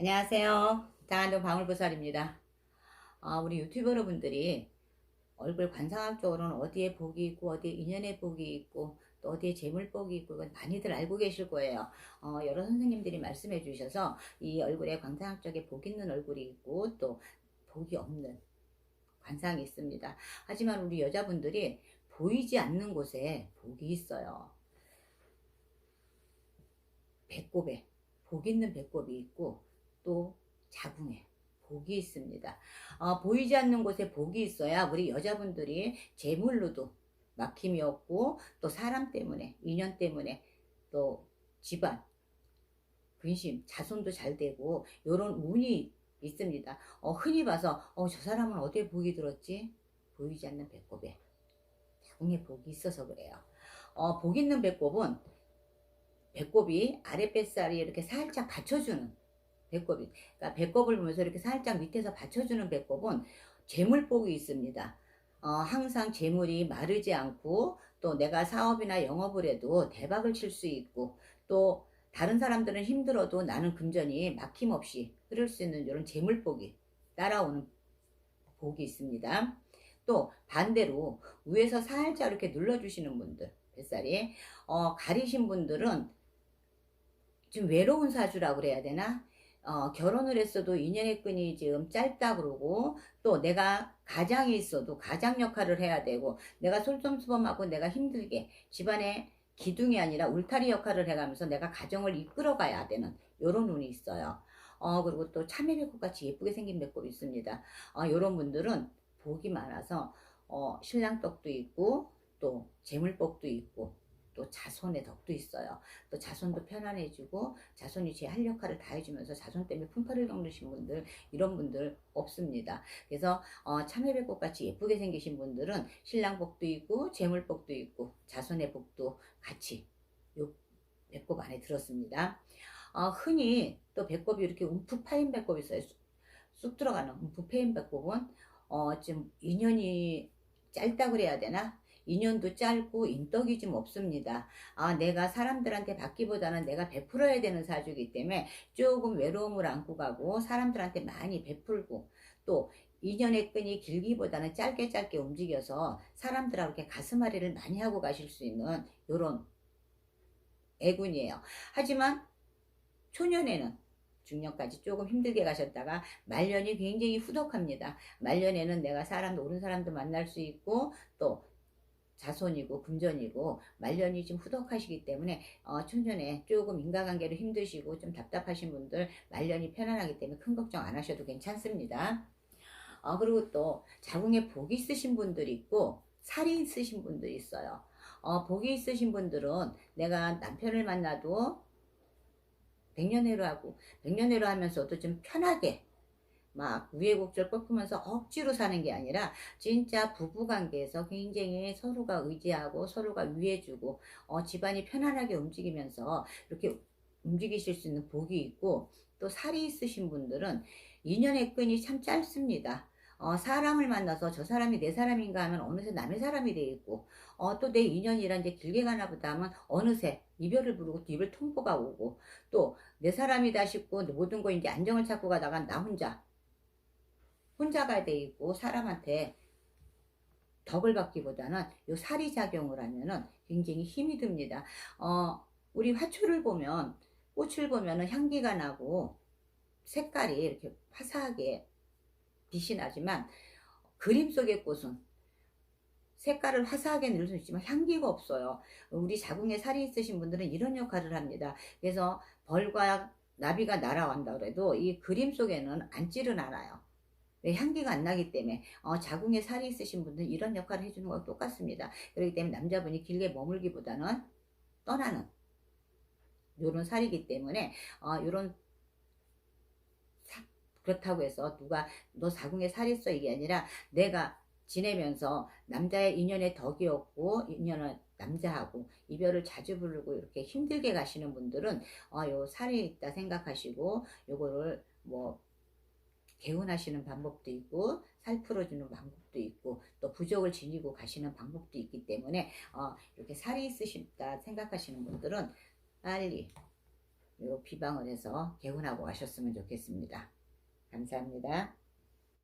안녕하세요. 장안동 방울보살입니다. 아, 우리 유튜버 여러분들이 얼굴 관상학적으로는 어디에 복이 있고 어디에 인연의 복이 있고 또 어디에 재물복이 있고 이건 많이들 알고 계실 거예요. 어, 여러 선생님들이 말씀해 주셔서 이 얼굴에 관상학적에 복 있는 얼굴이 있고 또 복이 없는 관상이 있습니다. 하지만 우리 여자분들이 보이지 않는 곳에 복이 있어요. 배꼽에 복 있는 배꼽이 있고 또 자궁에 복이 있습니다. 어, 보이지 않는 곳에 복이 있어야 우리 여자분들이 재물로도 막힘이 없고 또 사람 때문에 인연 때문에 또 집안 근심 자손도 잘 되고 이런 운이 있습니다. 어, 흔히 봐서 어, 저 사람은 어디에 복이 들었지? 보이지 않는 배꼽에 자궁에 복이 있어서 그래요. 어, 복 있는 배꼽은 배꼽이 아랫 뱃살이 이렇게 살짝 받쳐주는 배꼽이 그러니까 배꼽을 보면서 이렇게 살짝 밑에서 받쳐주는 배꼽은 재물복이 있습니다. 어, 항상 재물이 마르지 않고 또 내가 사업이나 영업을 해도 대박을 칠 수 있고 또 다른 사람들은 힘들어도 나는 금전이 막힘없이 흐를 수 있는 이런 재물복이 따라오는 복이 있습니다. 또 반대로 위에서 살짝 이렇게 눌러주시는 분들 뱃살이 어, 가리신 분들은 좀 외로운 사주라고 그래야 되나? 어, 결혼을 했어도 인연의 끈이 지금 짧다 그러고 또 내가 가장이 있어도 가장 역할을 해야 되고 내가 솔선수범하고 내가 힘들게 집안에 기둥이 아니라 울타리 역할을 해가면서 내가 가정을 이끌어 가야 되는 요런 운이 있어요. 어, 그리고 또 참외 배꼽 같이 예쁘게 생긴 배꼽이 있습니다. 어, 요런 분들은 복이 많아서 어, 신랑떡도 있고 또 재물복도 있고 또 자손의 덕도 있어요. 또 자손도 편안해지고 자손이 제 할 역할을 다 해주면서 자손 때문에 풍파를 겪으신 분들 이런 분들 없습니다. 그래서 어, 참외배꽃 같이 예쁘게 생기신 분들은 신랑 복도 있고 재물 복도 있고 자손의 복도 같이 요 배꼽 안에 들었습니다. 어, 흔히 또 배꼽이 이렇게 움푹 파인 배꼽이 있어요. 쑥, 쑥 들어가는 움푹 파인 배꼽은 어, 좀 인연이 짧다 그래야 되나? 인연도 짧고 인덕이 좀 없습니다. 아, 내가 사람들한테 받기보다는 내가 베풀어야 되는 사주이기 때문에 조금 외로움을 안고 가고 사람들한테 많이 베풀고 또 인연의 끈이 길기보다는 짧게 짧게 움직여서 사람들하고 이렇게 가슴앓이를 많이 하고 가실 수 있는 이런 애군이에요. 하지만 초년에는 중년까지 조금 힘들게 가셨다가 말년이 굉장히 후덕합니다. 말년에는 내가 사람 옳은 사람도 만날 수 있고 또 자손이고 금전이고 말년이 좀 후덕하시기 때문에 어, 춘년에 조금 인과관계로 힘드시고 좀 답답하신 분들 말년이 편안하기 때문에 큰 걱정 안 하셔도 괜찮습니다. 어, 그리고 또 자궁에 복이 있으신 분들이 있고 살이 있으신 분들이 있어요. 어, 복이 있으신 분들은 내가 남편을 만나도 백년해로 하고 백년해로 하면서도 좀 편하게 막 우여곡절 꺾으면서 억지로 사는 게 아니라 진짜 부부관계에서 굉장히 서로가 의지하고 서로가 위해주고 어, 집안이 편안하게 움직이면서 이렇게 움직이실 수 있는 복이 있고 또 살이 있으신 분들은 인연의 끈이 참 짧습니다. 어, 사람을 만나서 저 사람이 내 사람인가 하면 어느새 남의 사람이 돼 있고 어, 또 내 인연이란 이제 길게 가나 보다 하면 어느새 이별을 부르고 또 입을 통보가 오고 또 내 사람이다 싶고 모든 거 이제 안정을 찾고 가다가 나 혼자 혼자가 돼 있고 사람한테 덕을 받기보다는 요 살이 작용을 하면은 굉장히 힘이 듭니다. 어, 우리 화초를 보면 꽃을 보면은 향기가 나고 색깔이 이렇게 화사하게 빛이 나지만 그림 속의 꽃은 색깔을 화사하게 낼수 있지만 향기가 없어요. 우리 자궁에 살이 있으신 분들은 이런 역할을 합니다. 그래서 벌과 나비가 날아간다 그래도 이 그림 속에는 앉지를 않아요. 왜 향기가 안 나기 때문에 어, 자궁에 살이 있으신 분들은 이런 역할을 해주는 거랑 똑같습니다. 그렇기 때문에 남자분이 길게 머물기보다는 떠나는 요런 살이기 때문에 어, 요런 사, 그렇다고 해서 누가 너 자궁에 살이 있어 이게 아니라 내가 지내면서 남자의 인연에 덕이 없고 인연은 남자하고 이별을 자주 부르고 이렇게 힘들게 가시는 분들은 어, 요 살이 있다 생각하시고 요거를 뭐 개운하시는 방법도 있고 살 풀어주는 방법도 있고 또 부족을 지니고 가시는 방법도 있기 때문에 어, 이렇게 살이 있으시다 생각하시는 분들은 빨리 요 비방을 해서 개운하고 가셨으면 좋겠습니다. 감사합니다.